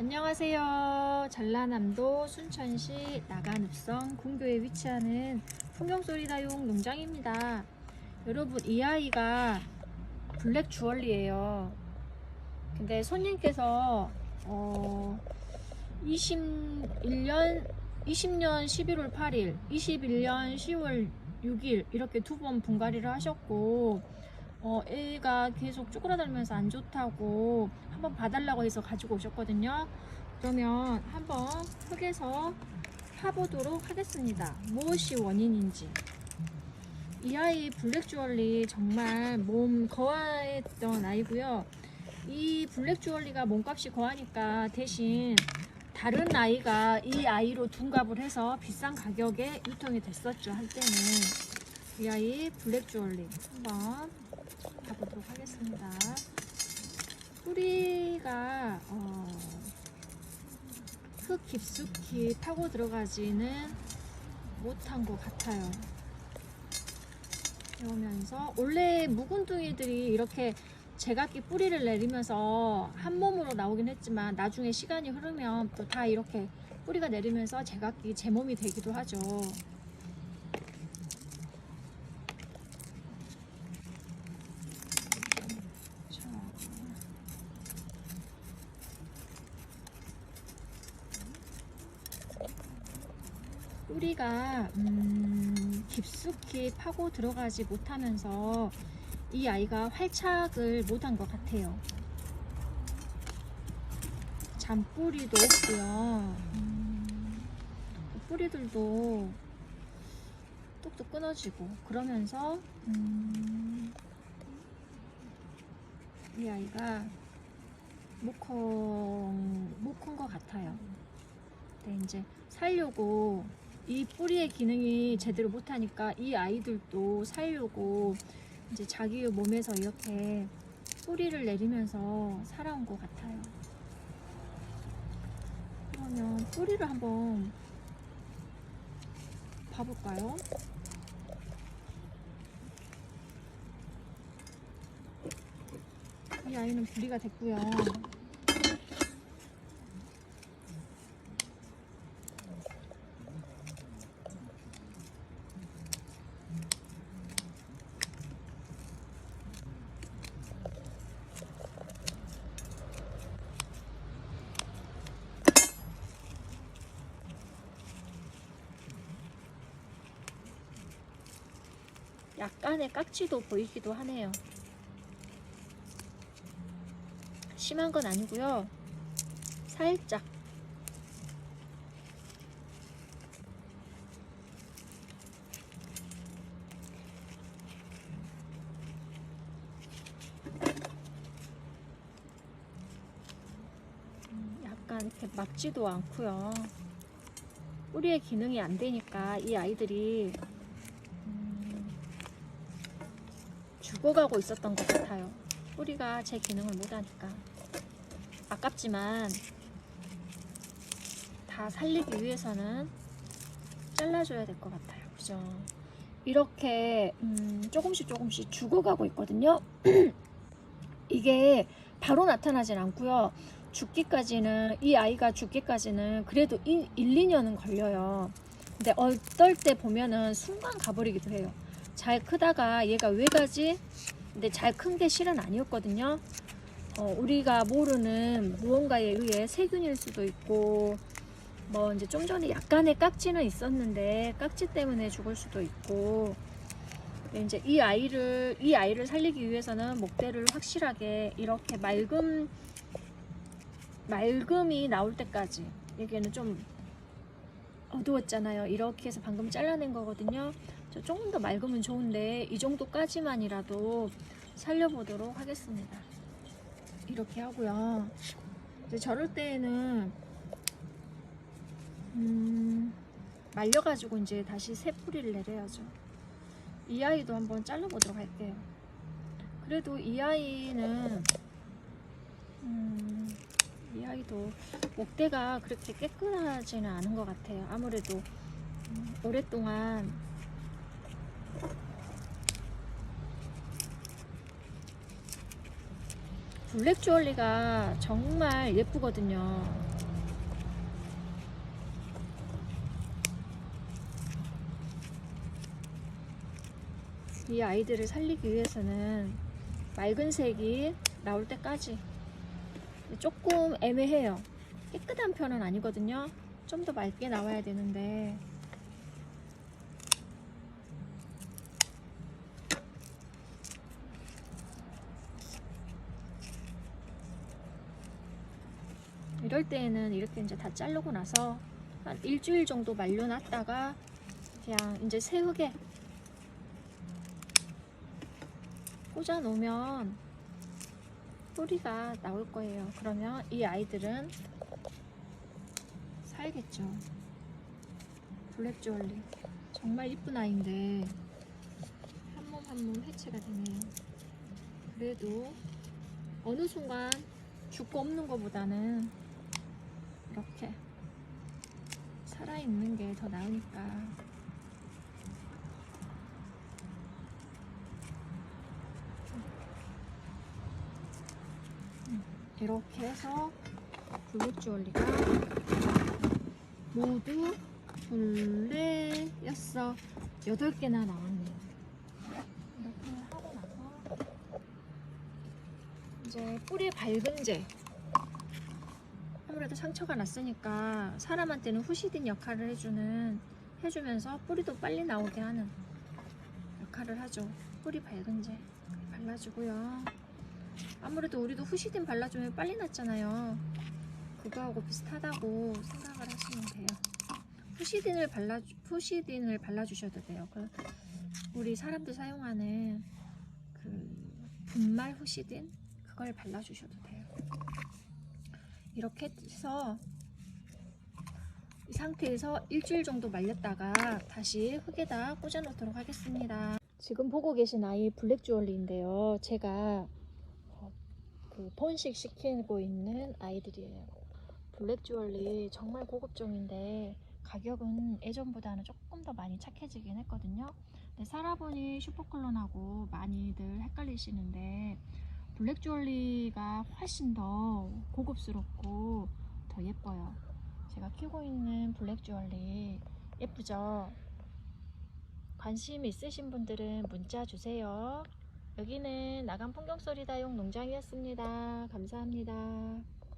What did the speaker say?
안녕하세요. 전라남도 순천시 나간읍성 궁교에 위치하는 풍경소리다용 농장입니다. 여러분 이 아이가 블랙 주얼리예요. 근데 손님께서 어 21년 20년 11월 8일, 21년 10월 6일 이렇게 두 번 분갈이를 하셨고 어, 애가 계속 쪼그라들면서 안 좋다고 한번 봐달라고 해서 가지고 오셨거든요. 그러면 한번 흙에서 파보도록 하겠습니다. 무엇이 원인인지. 이 아이 블랙 주얼리 정말 몸 거하했던 아이고요. 이 블랙 주얼리가 몸값이 거하니까 대신 다른 아이가 이 아이로 둔갑을 해서 비싼 가격에 유통이 됐었죠 한때는 이 아이 블랙 주얼리 한번 하겠습니다. 뿌리가 어, 흙 깊숙이 타고 들어가지는 못한 것 같아요. 그러면서 원래 묵은둥이들이 이렇게 제각기 뿌리를 내리면서 한 몸으로 나오긴 했지만 나중에 시간이 흐르면 또 다 이렇게 뿌리가 내리면서 제각기 제 몸이 되기도 하죠. 자. 뿌리가 음, 깊숙이 파고 들어가지 못하면서 이 아이가 활착을 못한 것 같아요. 잔뿌리도 없고요. 음, 그 뿌리들도 뚝뚝 끊어지고 그러면서 음, 이 아이가 못큰못큰 것 같아요. 근데 이제 살려고 이 뿌리의 기능이 제대로 못하니까 이 아이들도 살려고 이제 자기 몸에서 이렇게 뿌리를 내리면서 살아온 것 같아요. 그러면 뿌리를 한번 봐볼까요? 이 아이는 분리가 됐고요. 약간의 깍지도 보이기도 하네요. 심한 건 아니고요. 살짝. 음, 약간 이렇게 막지도 않고요. 뿌리의 기능이 안 되니까 이 아이들이 죽어가고 있었던 것 같아요. 뿌리가 제 기능을 못하니까 아깝지만 다 살리기 위해서는 잘라줘야 될 것 같아요. 그죠? 이렇게 음, 조금씩 조금씩 죽어가고 있거든요. 이게 바로 나타나진 않고요. 죽기까지는 이 아이가 죽기까지는 그래도 1, 2년은 걸려요. 근데 어떨 때 보면은 순간 가버리기도 해요. 잘 크다가 얘가 왜 가지? 근데 잘 큰 게 실은 아니었거든요. 어, 우리가 모르는 무언가에 의해 세균일 수도 있고, 뭐 이제 좀 전에 약간의 깍지는 있었는데 깍지 때문에 죽을 수도 있고. 이제 이 아이를 이 아이를 살리기 위해서는 목대를 확실하게 이렇게 맑음 맑음이 나올 때까지 여기는 좀 어두웠잖아요. 이렇게 해서 방금 잘라낸 거거든요. 저 조금 더 맑으면 좋은데 이 정도까지만이라도 살려보도록 하겠습니다. 이렇게 하고요. 이제 저럴 때에는 음, 말려가지고 이제 다시 새 뿌리를 내려야죠. 이 아이도 한번 잘라보도록 할게요. 그래도 이 아이는 음, 이 아이도 목대가 그렇게 깨끗하지는 않은 것 같아요. 아무래도 음, 오랫동안 블랙 주얼리가 정말 예쁘거든요. 이 아이들을 살리기 위해서는 맑은 색이 나올 때까지 조금 애매해요. 깨끗한 편은 아니거든요. 좀 더 맑게 나와야 되는데 이럴 때에는 이렇게 이제 다 자르고 나서 한 일주일 정도 말려놨다가 그냥 이제 새흙에 꽂아 놓으면 뿌리가 나올 거예요. 그러면 이 아이들은 살겠죠. 블랙 주얼리 정말 이쁜 아이인데 한 몸 한 몸 해체가 되네요. 그래도 어느 순간 죽고 없는 것보다는 이렇게 살아있는 게 더 나으니까 음, 이렇게 해서 블랙 주얼리가 모두 둘레였어 여덟 개나 나왔네요 이렇게 하고 나서 이제 뿌리 밝은제 아무래도 상처가 났으니까 사람한테는 후시딘 역할을 해주는 해주면서 뿌리도 빨리 나오게 하는 역할을 하죠. 뿌리 밝은제 발라주고요. 아무래도 우리도 후시딘 발라주면 빨리 났잖아요. 그거하고 비슷하다고 생각을 하시면 돼요. 후시딘을 발라 후시딘을 발라주셔도 돼요. 그 우리 사람들 사용하는 그 분말 후시딘 그걸 발라주셔도 돼요. 이렇게 해서 이 상태에서 일주일 정도 말렸다가 다시 흙에다 꽂아 놓도록 하겠습니다. 지금 보고 계신 아이 블랙 주얼리인데요. 제가 어, 그 번식 시키고 있는 아이들이에요. 블랙 주얼리 정말 고급종인데 가격은 예전보다는 조금 더 많이 착해지긴 했거든요. 근데 살아보니 슈퍼클론하고 많이들 헷갈리시는데 블랙 주얼리가 훨씬 더 고급스럽고 더 예뻐요. 제가 키우고 있는 블랙 주얼리 예쁘죠? 관심 있으신 분들은 문자 주세요. 여기는 나간 풍경소리다용 농장이었습니다. 감사합니다.